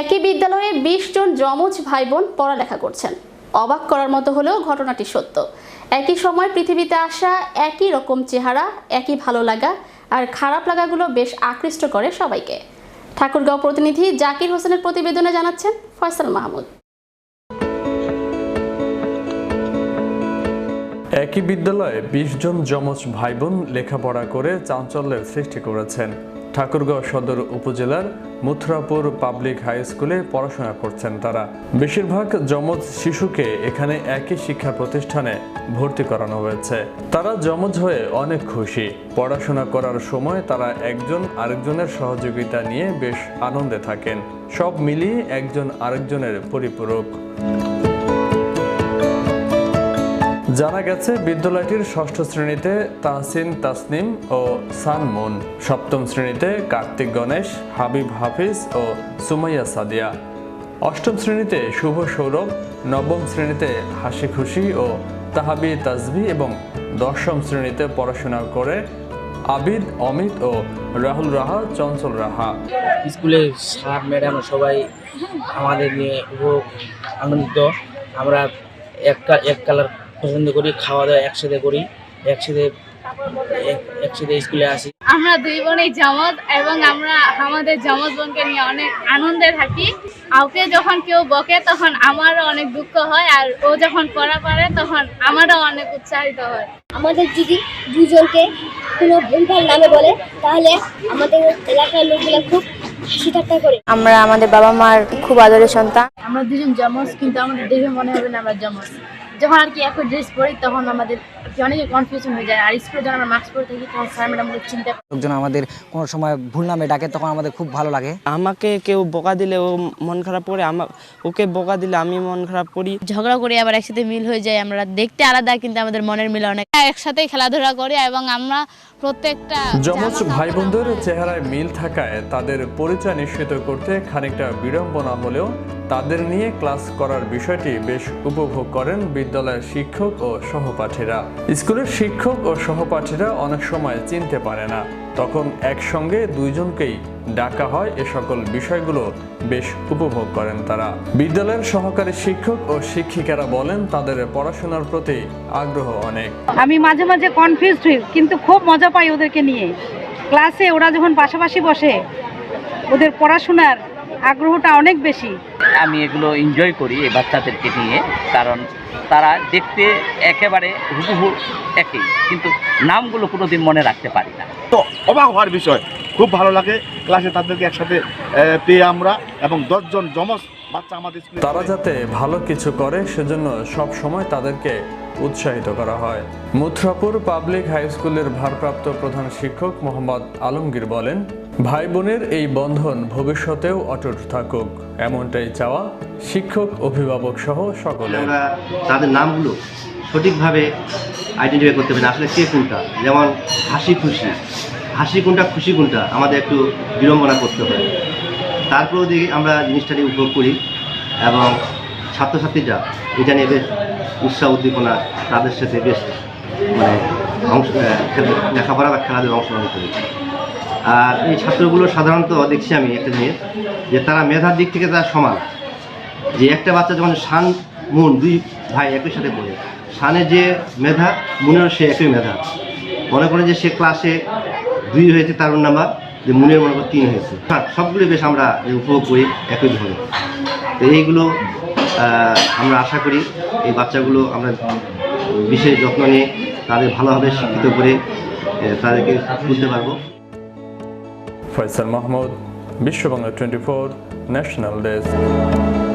একই বিদ্যালয়ে বিশ জন যমজ ভাই বোন পড়ালেখা করছেন। অবাক করার মতো হলেও ঘটনাটি সত্য। একই সময় পৃথিবীতে আসা একই রকম চেহারা, একই ভালো লাগা আর খারাপ লাগাগুলো বেশ আকৃষ্ট করে সবাইকে। ঠাকুরগাঁও প্রতিনিধি জাকির হোসেনের প্রতিবেদনে জানাচ্ছেন ফয়সাল মাহমুদ। একই বিদ্যালয়ে বিশ জন যমজ ভাই বোন লেখাপড়া করে চাঞ্চল্যের সৃষ্টি করেছেন। ঠাকুরগাঁও সদর উপজেলার মুথরাপুর পাবলিক হাই স্কুলে পড়াশোনা করছেন তারা। বেশিরভাগ যমজ শিশুকে এখানে একই শিক্ষা প্রতিষ্ঠানে ভর্তি করানো হয়েছে। তারা যমজ হয়ে অনেক খুশি। পড়াশোনা করার সময় তারা একজন আরেকজনের সহযোগিতা নিয়ে বেশ আনন্দে থাকেন। সব মিলিয়ে একজন আরেকজনের পরিপূরক। জানা গেছে, বিদ্যালয়টির ষষ্ঠ শ্রেণীতে তাহসিন তাসনিম ও সানমুন সপ্তম শ্রেণীতে কার্তিক গণেশ, হাবিব হাফিজ ও সুমাইয়া সাদিয়া। অষ্টম শ্রেণীতে শুভ সৌরভ, নবম শ্রেণীতে হাসি খুশি ও তাহাবি তাজবি এবং দশম শ্রেণীতে পড়াশোনা করে আবিদ, অমিত ও রাহুল রাহা, চঞ্চল রাহা। স্কুলের স্যার, ম্যাডাম সবাই আমাদের নিয়ে আনন্দিত। আমরা এক এক কালার পছন্দ করি খাওয়া দাওয়া একসাথে করি একসাথে একসাথে স্কুলে আসি। আমরা দুই বোনই জামত এবং আমরা আমাদের জামত বোনকে নিয়ে অনেক আনন্দে থাকি। ওকে যখন কেউ বকে তখন আমারও অনেক দুঃখ হয় আর ও যখন পড়া পারে তখন আমারও অনেক উৎসাহিত হয়। আমাদের যদি দুজনকে কোনো ভুলভাল নামে বলে তাহলে আমাদের এলাকার লোকগুলো খুব হাসি ঠাট্টা করে। আমরা আমাদের বাবা মার খুব আদরের সন্তান। আমরা দুজন জামস কিন্তু আমাদের দেখে মনে হবে না আমরা জামস যখন আর কি একই ড্রেস পরি তখন আমাদের অনেকে কনফিউশন হয়ে যায়। আর স্কুলে যখন আমরা মাস্ক পরে থাকি তখন স্যার ম্যাডামগুলো চিন্তা লোকজন আমাদের কোনো সময় ভুল নামে ডাকে তখন আমাদের খুব ভালো লাগে। আমাকে কেউ বকা দিলে ও মন খারাপ করে আমা ওকে বকা দিলে আমি মন খারাপ করি। ঝগড়া করি আবার একসাথে মিল হয়ে যায় আমরা দেখতে আলাদা কিন্তু আমাদের মনের মিল অনেক। একসাথে খেলাধুলা করি এবং আমরা প্রত্যেকটা যমজ ভাই বোনদের চেহারায় মিল থাকায় তাদের পরিচয় নিশ্চিত করতে খানিকটা বিড়ম্বনা হলেও তাদের নিয়ে ক্লাস করার বিষয়টি বেশ উপভোগ করেন বিদ্যালয়ের শিক্ষক ও সহপাঠীরা। স্কুলের শিক্ষক ও সহপাঠীরা অনেক সময় চিনতে পারে না। তখন একসঙ্গে দুইজনকেই ডাকা হয় এ সকল বিষয়গুলো বেশ উপভোগ করেন তারা। বিদ্যালয়ের সহকারী শিক্ষক ও শিক্ষিকারা বলেন, তাদের পড়াশোনার প্রতি আগ্রহ অনেক। আমি মাঝে মাঝে কনফিউজড হই, কিন্তু খুব মজা পাই ওদেরকে নিয়ে। ক্লাসে ওরা যখন পাশাপাশি বসে, ওদের পড়াশোনার আগ্রহটা অনেক বেশি। আমি এগুলো এনজয় করি এই বাচ্চাদেরকে নিয়ে কারণ তারা দেখতে একেবারে হুবহু একই কিন্তু নামগুলো কোনোদিন মনে রাখতে পারি না। তো অবাক হওয়ার বিষয় খুব ভালো লাগে ক্লাসে তাদেরকে একসাথে পেয়ে আমরা এবং দশজন জমজ বাচ্চা আমাদের স্কুলে তারা যাতে ভালো কিছু করে সেজন্য সব সময় তাদেরকে উৎসাহিত করা হয়। মুথ্রাপুর পাবলিক হাই স্কুলের ভারপ্রাপ্ত প্রধান শিক্ষক মোহাম্মদ আলমগীর বলেন ভাই বোনের এই বন্ধন ভবিষ্যতেও অটুট থাকুক, এমনটাই চাওয়া শিক্ষক, অভিভাবক সহ আমরা তাদের নামগুলো সঠিকভাবে আইডেন্টিফাই করতে পারি আসলে কে কোনটা? যেমন হাসি খুশি। হাসি কোনটা, খুশি কোনটা? আমাদের একটু বিড়ম্বনা করতে হয় তারপরেও দেখি আমরা জিনিসটাকে উপভোগ করি এবং ছাত্রছাত্রীরা এটা নিয়ে বেশ উৎসাহ উদ্দীপনা তাদের সাথে বেশ মানে অংশ লেখাপড়া বা খেলাধুলা অংশগ্রহণ করি। আর এই ছাত্রগুলো সাধারণত দেখছি আমি একটা জিনিস, যে তারা মেধার দিক থেকে তারা সমান। যে একটা বাচ্চা যখন শান, মুন, দুই ভাই একই সাথে পড়ে শানের যে মেধা, মুনেরও সে একই মেধা। মনে করেন যে সে ক্লাসে দুই হয়েছে, তার নাম্বার যে মুনের মনে করেন তিন হয়েছে। হ্যাঁ সবগুলো বেশ আমরা উপভোগ করি একইভাবে তো এইগুলো আমরা আশা করি এই বাচ্চাগুলো আমরা বিশেষ যত্ন নিয়ে তাদের ভালোভাবে শিক্ষিত করে তাদেরকে বুঝতে পারব। Faisal Mahmud Bishwabangla twenty four national desk